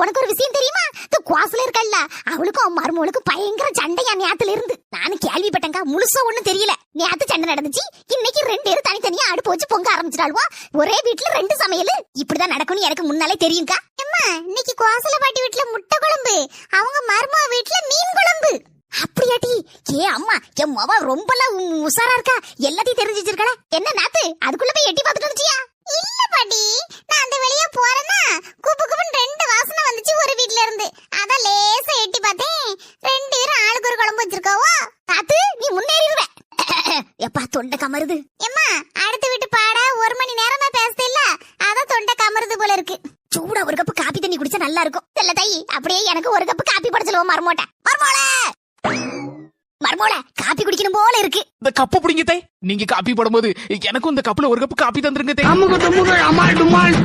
உனக்கு ஒரு விஷயம் தெரியுமா? இந்த குவாசுல இருக்கல்ல அவளுக்கும் மருமகளுக்கும் பயங்கர சண்டையா நேத்துல இருந்து. நானும் கேள்விப்பட்டேங்க முழுசா ஒண்ணும் தெரியல. நேத்து சண்டை நடந்துச்சு இன்னைக்கு ரெண்டு பேரும் தனித்தனியா அடுப்பு வச்சு பொங்க ஆரம்பிச்சிட்டாளுவா. ஒரே வீட்டுல ரெண்டு சமையல். இப்படிதான் நடக்கும்னு எனக்கு முன்னாலே தெரியும்க்கா. அம்மா இன்னைக்கு குவாசல பாட்டி வீட்டுல முட்டை குழம்பு. அவங்க மருமா வீட்டுல மீன் குழம்பு. அப்படியாட்டி? ஏ அம்மா என் மவ ரொம்பலாம் உஷாரா இருக்கா? எல்லாத்தையும் தெரிஞ்சு வச்சிருக்கல என்ன? ரெண்டு பேரும் ஆளுக்கு ஒரு குழம்பு வச்சிருக்காவோ தாத்து நீ முன்னேறிடுவ. எப்பா தொண்டை கமருது. எம்மா அடுத்த வீட்டு பாட ஒரு மணி நேரமா பேசுது இல்ல? அதான் தொண்டை கமருது போல இருக்கு. சூடா ஒரு கப்பு காப்பி தண்ணி குடிச்சா நல்லா இருக்கும். செல்ல தை அப்படியே எனக்கு ஒரு கப்பு காப்பி படைச்சலுவோம் மரமோட்ட. மரமோள! மரமோள காப்பி குடிக்கணும் போல இருக்கு. இந்த கப்பை பிடிங்க தே நீங்க காப்பி போடும்போது எனக்கும் இந்த கப்புல ஒரு கப் காப்பி தந்துருங்க தே அமால் டுமால்.